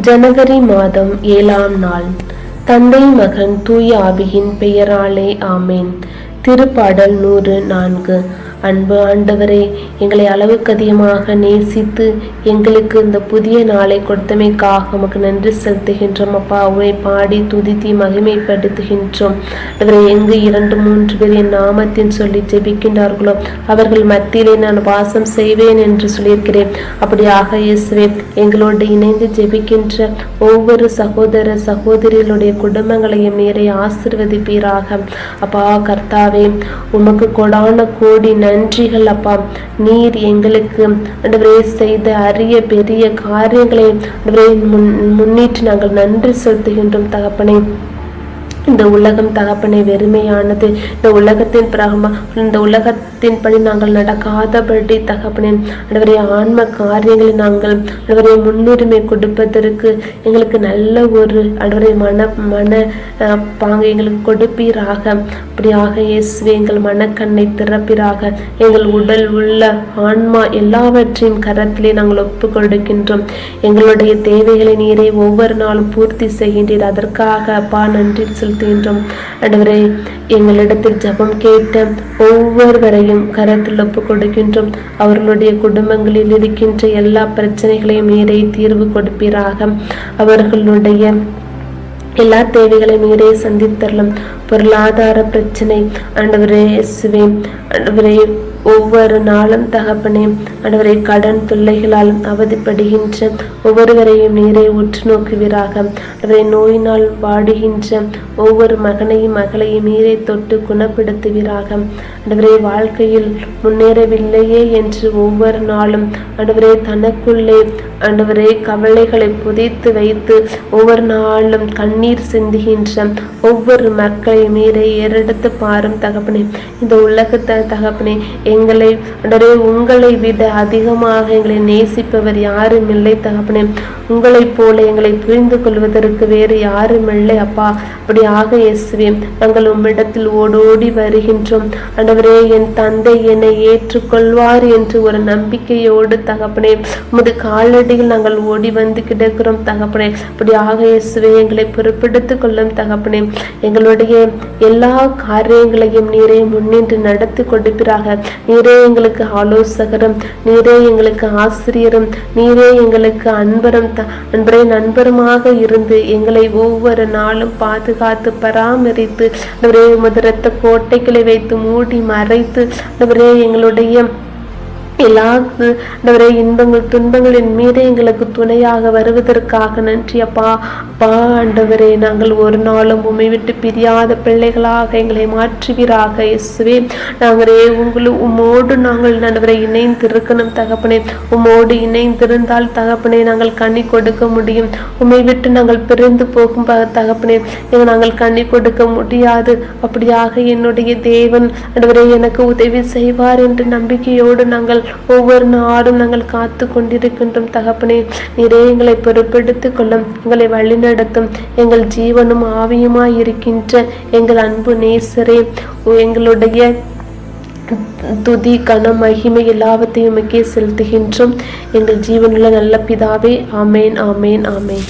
ஜனவரி மாதம் ஏழாம் நாள். தந்தை மகன் தூய ஆவியின் பெயராலே ஆமேன். திருப்பாடல் நூறு நான்கு. அன்பு ஆண்டவரே எங்களை அளவுக்கு அதிகமாக நேசித்து எங்களுக்கு இந்த புதிய நாளை கொடுத்தமைக்காக உமக்கு நன்றி செலுத்துகின்றோம். அப்பா உரை பாடி துதித்தி மகிமைப்படுத்துகின்றோம். இவரை எங்கு இரண்டு மூன்று பேர் என் நாமத்தின் சொல்லி ஜெபிக்கின்றார்களோ அவர்கள் மத்தியிலே நான் வாசம் செய்வேன் என்று சொல்லியிருக்கிறேன். அப்படியாக இயேசுவே எங்களோடு இணைந்து ஜெபிக்கின்ற ஒவ்வொரு சகோதர சகோதரிகளுடைய குடும்பங்களையும் நேரை ஆசிர்வதிப்பீராக. அப்பா கர்த்தாவே உமக்கு கொடான கோடி நன்றிகள் அப்பா. நீர் எங்களுக்கு ஆண்டவரே செய்த அரிய பெரிய காரியங்களை ஆண்டவரே முன் முன்னிட்டு நாங்கள் நன்றி செலுத்துகின்றோம் தகப்பனை. இந்த உலகம் தகப்பனை வெறுமையானது. இந்த உலகத்தின் பிரகமா இந்த உலகத்தின்படி நாங்கள் நடக்காதபடி தகப்பனே அனைவரே ஆன்ம காரியங்களை நாங்கள் அனைவரை முன்னுரிமை கொடுப்பதற்கு எங்களுக்கு நல்ல ஒரு அனைவரை மன மன பாங்க எங்களுக்கு கொடுப்பீராக. அப்படியாக இயேசுவே எங்கள் மனக்கண்ணை திறப்பீராக. எங்கள் உடல் உள்ள ஆன்மா எல்லாவற்றையும் கரத்திலே நாங்கள் ஒப்பு கொடுக்கின்றோம் எங்களுடைய தேவைகளை நீரை ஒவ்வொரு நாளும் பூர்த்தி செய்கின்றீர். அதற்காக அப்பா நன்றி செலுத்துகின்றோம் ஆண்டவரே எங்களிடத்தில் ஜெபம் கேட்ட ஒவ்வொருவரையும் கரத்தில் ஒப்பு கொடுக்கின்றோம். அவர்களுடைய குடும்பங்களில் இருக்கின்ற எல்லா பிரச்சனைகளையும் நீரை தீர்வு கொடுப்பீராக. அவர்களுடைய எல்லா தேவைகளையும் நீரே சந்தித்தரலாம். பொருளாதார பிரச்சனை. ஆண்டவரே இயேசுவே ஆண்டவரே ஒவ்வொரு நாளும் தகப்பனே ஆண்டவரே கடன் தொல்லைகளால் அவதிப்படுகின்ற ஒவ்வொருவரையும் நீரை உற்று நோக்குவீராக. ஆண்டவரே நோயினால் வாடுகின்ற ஒவ்வொரு மகனையும் மகளையும் நீரை தொட்டு குணப்படுத்துவீராக. ஆண்டவரே வாழ்க்கையில் முன்னேறவில்லையே என்று ஒவ்வொரு நாளும் ஆண்டவரே தனக்குள்ளே ஆண்டவரே கவலைகளை புதைத்து வைத்து ஒவ்வொரு நாளும் கண்ணீர் சிந்துகின்ற ஒவ்வொரு மக்களை மீறி ஏறெடுத்து பாரும் தகப்பனே. இந்த உலகத்தை தகப்பனே எங்களை ஆண்டவரே உங்களை விட அதிகமாக எங்களை நேசிப்பவர் யாரும் இல்லை தகப்பனே. உங்களைப் போல எங்களை புரிந்து கொள்வதற்கு வேறு யாரும் இல்லை அப்பா. அப்படியாக இயேசுவே நாங்கள் உம்மிடத்தில் ஓடோடி வருகின்றோம். ஆண்டவரே என் தந்தை என்னை ஏற்றுக்கொள்வார் என்று ஒரு நம்பிக்கையோடு தகப்பனே உமது காலடியில் நாங்கள் ஓடி வந்து கிடக்கிறோம் தகப்பனே. அப்படியாக இயேசுவே எங்களை பொறுப்பெடுத்துக் கொள்ளும் தகப்பனே. எங்களுடைய எல்லா காரியங்களையும் நீரே முன்னின்று நடத்தி கொடுப்பீராக நீரே எங்களுக்கு ஆலோசகரும் நீரே எங்களுக்கு ஆசிரியரும் நீரே எங்களுக்கு அன்பரும் அன்பரை அன்பரே நண்பருமாக இருந்து எங்களை ஒவ்வொரு நாளும் பாதுகாத்து பராமரித்து ஆண்டவரே உமது கோட்டைகளை வைத்து மூடி மறைத்து எங்களுடைய எல்லா ஆண்டவரே இன்பங்கள் துன்பங்களின் மீது எங்களுக்கு துணையாக வருவதற்காக நன்றி. அப்பா அப்பா ஆண்டவரே நாங்கள் ஒரு நாளும் உண்மை விட்டு பிரியாத பிள்ளைகளாக எங்களை மாற்றுவீராக இயேசுவே. நாங்களே உங்களு உம்மோடு நாங்கள் ஆண்டவரை இணைந்திருக்கணும் தகப்பனே. உம்மோடு இணைந்திருந்தால் தகப்பனே நாங்கள் கண்ணி கொடுக்க முடியும். உமை விட்டு நாங்கள் பிரிந்து போகும் தகப்பனே நாங்கள் கண்ணி கொடுக்க முடியாது. அப்படியாக என்னுடைய தேவன் ஆண்டவரே எனக்கு உதவி செய்வார் என்று நம்பிக்கையோடு நாங்கள் ஒவ்வொரு நாடும் நாங்கள் காத்து கொண்டிருக்கின்றோம். தகப்பனே நிறைய எங்களை பொறுப்பெடுத்துக் கொள்ளும். எங்களை வழிநடத்தும் எங்கள் ஜீவனும் ஆவியுமாய் இருக்கின்ற எங்கள் அன்பு நேசரே எங்களுடைய துதி கனம் மகிமை எல்லாவற்றையும் உமக்கே செலுத்துகின்றோம். எங்கள் ஜீவனுள்ள நல்ல பிதாவே ஆமேன் ஆமேன் ஆமேன்.